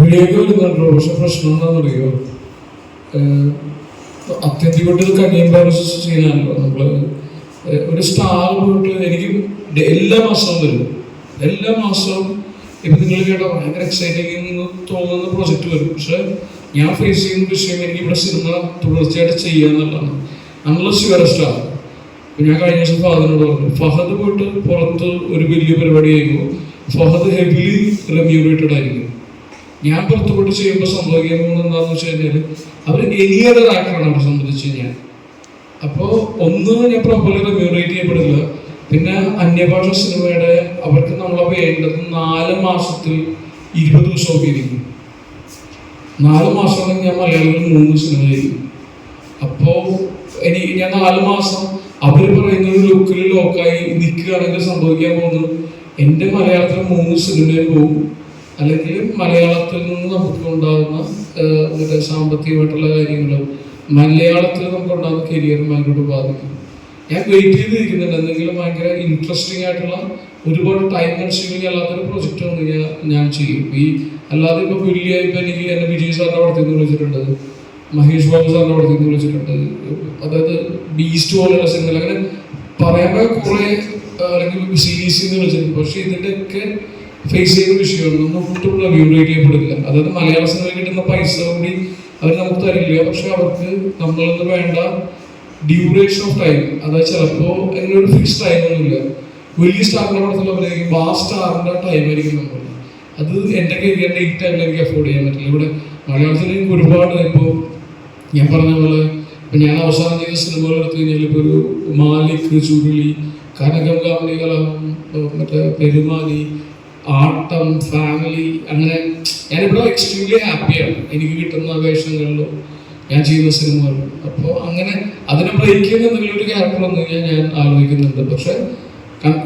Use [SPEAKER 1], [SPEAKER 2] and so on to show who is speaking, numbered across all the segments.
[SPEAKER 1] വീഡിയോക്ക് കണ്ടു? പക്ഷെ പ്രശ്നം എന്താണെന്നറിയോ? അത്യന്തികമായിട്ട് കഴിയുമ്പോൾ സീനാണല്ലോ നമ്മൾ ഒരു സ്റ്റാർ പോയിട്ട് എനിക്ക് എല്ലാ മാസവും വരും. എല്ലാ മാസവും ഇപ്പൊ നിങ്ങൾ കേട്ടോ ഭയങ്കര എക്സൈറ്റിംഗ് എന്ന് തോന്നുന്ന പ്രോജക്റ്റ് വരും. പക്ഷെ ഞാൻ ഫേസ് ചെയ്യുന്ന വിഷയം എനിക്ക് ഇവിടെ സിനിമ തുടർച്ചയായിട്ട് ചെയ്യാന്നുള്ളതാണ്. അൺലസ് യുവർ സ്റ്റാർ ഞാൻ കഴിഞ്ഞ ദിവസം ഫഹദിനോട് പറഞ്ഞു ഫഹദ് പോയിട്ട് പുറത്ത് ഒരു വലിയ പരിപാടി ചെയ്യുമ്പോൾ ഫഹദ് ഹെവിലി റെമ്യൂറേറ്റഡ് ആയിരിക്കും ഞാൻ പുറത്ത് പോയിട്ട് ചെയ്യുമ്പോൾ സംഭവിക്കാൻ പോകുന്നത് വെച്ച് കഴിഞ്ഞാൽ അവർ എനിയതർ ആക്ടറാണ് അവരെ സംബന്ധിച്ച് കഴിഞ്ഞാൽ അപ്പോൾ ഒന്ന് ഞാൻ പ്രോപ്പർലി റെമ്യൂറേറ്റ് ചെയ്യപ്പെടില്ല പിന്നെ അന്യഭാഷ സിനിമയുടെ അവർക്ക് നമ്മളെ വേണ്ടത് നാല് മാസത്തിൽ ഇരുപത് ദിവസമൊക്കെ ഇരിക്കും നാല് മാസമാണെങ്കിൽ ഞാൻ മലയാളത്തിൽ മൂന്ന് സിനിമ ചെയ്യും അപ്പോൾ എനിക്ക് ഞാൻ നാല് മാസം അവർ പറയുന്നത് ലുക്കിൽ ലോക്കായി നിൽക്കുകയാണെങ്കിൽ സംഭവിക്കാൻ പോകുന്നത് എന്റെ മലയാളത്തിൽ മൂന്ന് സിനിമയും പോകും. അല്ലെങ്കിൽ മലയാളത്തിൽ നിന്ന് നമുക്ക് ഉണ്ടാകുന്ന മറ്റേ സാമ്പത്തികമായിട്ടുള്ള കാര്യങ്ങളും മലയാളത്തിൽ നമുക്ക് ഉണ്ടാകുന്ന കരിയറും അതിനോട് ബാധിക്കും. ഞാൻ വെയിറ്റ് ചെയ്തിരിക്കുന്നുണ്ട്. എന്തെങ്കിലും ഭയങ്കര ഇൻട്രസ്റ്റിംഗ് ആയിട്ടുള്ള ഒരുപാട് ടൈം കൺസ്യൂമിങ് അല്ലാത്തൊരു പ്രൊജക്റ്റ് ആണ് ഞാൻ ഞാൻ ചെയ്യും. ഈ അല്ലാതെ ഇപ്പോൾ വലിയ ഇപ്പം എനിക്ക് എന്നെ വിജയ് സാറിന്റെ പടത്തിൽ വിളിച്ചിട്ടുണ്ട്. മഹേഷ് ബാബു സാറിന്റെ പടത്തിൽ വിളിച്ചിട്ടുണ്ട്. അതായത് ബീസ്റ്റ് പോലുള്ള സിനിമകൾ. അങ്ങനെ പറയാൻ കുറേ അല്ലെങ്കിൽ സീരീസിൽ നിന്ന് വിളിച്ചിട്ടുണ്ട്. പക്ഷേ ഇതിന്റെയൊക്കെ ഫേസ് ചെയ്യുന്ന വിഷയമാണ് ഒന്നും ഒട്ടും റെമ്യൂണറേറ്റ് ചെയ്യപ്പെടില്ല അതായത് മലയാള സിനിമ കിട്ടുന്ന പൈസ കൂടി അവർ നമുക്ക് തരില്ല. പക്ഷെ അവർക്ക് നമ്മളിൽ നിന്ന് വേണ്ട ഡ്യൂറേഷൻ ഓഫ് ടൈം അതായത് ചിലപ്പോൾ അങ്ങനെ ഒരു ഫിക്സ് ടൈം ഒന്നുമില്ല വലിയ സ്റ്റാറിന്റെ പടത്തിൽ അഭിനയിക്കുമ്പോൾ ആ സ്റ്റാറിന്റെ ടൈം ആയിരിക്കും നമ്മൾ. അത് എന്റെ കരിയർ ഈ ടൈമിൽ എനിക്ക് അഫോർഡ് ചെയ്യാൻ പറ്റില്ല. ഇവിടെ മലയാളത്തിൽ എനിക്ക് ഒരുപാട് ഇപ്പോൾ ഞാൻ പറഞ്ഞ പോലെ ഞാൻ അവസാനം ചെയ്ത സിനിമകൾ എടുത്തു കഴിഞ്ഞാൽ ഇപ്പോൾ ഒരു മാലിക് ചുരുളി കനകം കാമണി മറ്റേ പെരുമാനി ആട്ടം ഫാമിലി അങ്ങനെ ഞാൻ ഞാനിവിടെ എക്സ്ട്രീംലി ഹാപ്പിയാണ് എനിക്ക് കിട്ടുന്ന വേഷങ്ങളിലും ഞാൻ ചെയ്യുന്ന സിനിമകളിലും. അപ്പോൾ അങ്ങനെ അതിനെ ബ്രേക്ക് ചെയ്യുന്ന എന്തെങ്കിലും ഒരു ക്യാരക്ടർ വന്നു ഞാൻ ഞാൻ ആലോചിക്കുന്നുണ്ട്. പക്ഷെ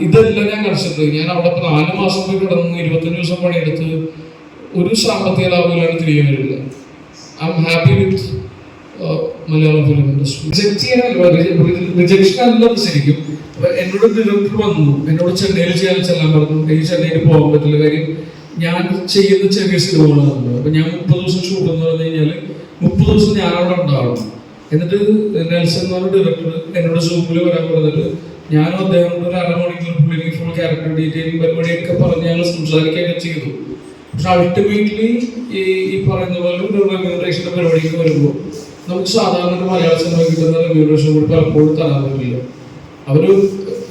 [SPEAKER 1] ഇതല്ല ഞാൻ കളിച്ചത് ഞാൻ അവിടെ ഇപ്പോൾ നാല് മാസം പോയി കിടന്ന് ഇരുപത്തഞ്ച് ദിവസം പണിയെടുത്ത് ഒരു സാമ്പത്തിക ലാഭമില്ലാണ്ട് തിരികെ വരുന്നത് I'm happy with Malayalam film industry reject ചെയ്യാനല്ല rejection അല്ലത് ശരിക്കും എന്നോട് ഡയറക്ടർ വന്നു. എന്നോട് ചെന്നൈയിൽ ചെയ്യാൻ ചെല്ലാൻ പറഞ്ഞു. എനിക്ക് ചെന്നൈയിൽ പോകാൻ പറ്റില്ല. കാര്യം ഞാൻ ചെയ്യുന്ന ചെറിയ സിനിമകളാണ് അപ്പൊ ഞാൻ മുപ്പത് ദിവസം ഷൂട്ട് എന്ന് പറഞ്ഞു കഴിഞ്ഞാൽ മുപ്പത് ദിവസം ഞാൻ ഉണ്ടാവണം. എന്നിട്ട് നെൽസൺ എന്ന് പറഞ്ഞ ഡയറക്ടർ എന്നോട് സൂമിൽ വരാൻ പറഞ്ഞിട്ട് ഞാനും അദ്ദേഹം ഒരു അരമണിക്കൂർ പുള്ളി ഫുൾ ക്യാരക്ടർ ഡീറ്റെയിലിംഗ് പരിപാടിയൊക്കെ പറഞ്ഞ് ഞങ്ങൾ സംസാരിക്കുകയൊക്കെ ചെയ്തു. പക്ഷെ അൾട്ടിമേറ്റ്ലി ഈ പറയുന്ന പോലെ ഒരു റെമ്യൂണറേഷന്റെ പരിപാടിക്ക് വരുമ്പോൾ നമുക്ക് സാധാരണ മലയാള സിനിമ കിട്ടുന്ന റിവ്യൂഷൻ കൂടി പലപ്പോഴും തരാൻ പറ്റില്ല. അവർ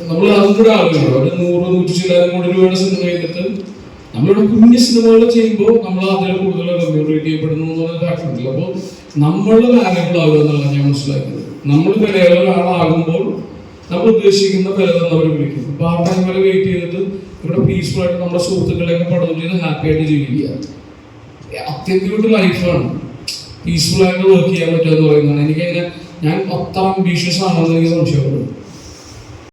[SPEAKER 1] നമ്മൾ അതും കൂടെ ആവില്ല അവർ നൂറ് നൂറ്റി ചില്ലായിരം കോടി രൂപയുടെ സിനിമ ചെയ്തിട്ട് നമ്മളിവിടെ കുഞ്ഞു സിനിമകൾ ചെയ്യുമ്പോൾ നമ്മൾ അതിൽ കൂടുതൽ റെമ്യൂണറേറ്റ് ചെയ്യപ്പെടുന്നു എന്നുള്ള അപ്പോൾ നമ്മൾ വാല്യബിൾ ആകുക എന്നുള്ളതാണ് ഞാൻ മനസ്സിലാക്കുന്നത്. നമ്മൾ വിലയുള്ള ഒരാളാകുമ്പോൾ നമ്മൾ ഉദ്ദേശിക്കുന്ന വില തന്നെ അവർ വിളിക്കും. അപ്പോൾ ആ ടൈം വരെ വെയിറ്റ് ചെയ്തിട്ട് ഇവിടെ പീസ്ഫുൾ ആയിട്ട് നമ്മുടെ സുഹൃത്തുക്കളെയൊക്കെ പടം ചെയ്ത് ഹാപ്പി ആയിട്ട് ജീവിക്കുക. അത്യന്തികമായിട്ട് ലൈഫാണ് പീസ്ഫുൾ ആയിട്ട് വർക്ക് ചെയ്യാൻ പറ്റുമെന്ന് പറയുന്നതാണ് പറയുന്നതാണ് എനിക്കങ്ങനെ ഞാൻ അത്ര അംബീഷ്യസ് ആണെന്ന് എനിക്ക് സംശയമുണ്ട്.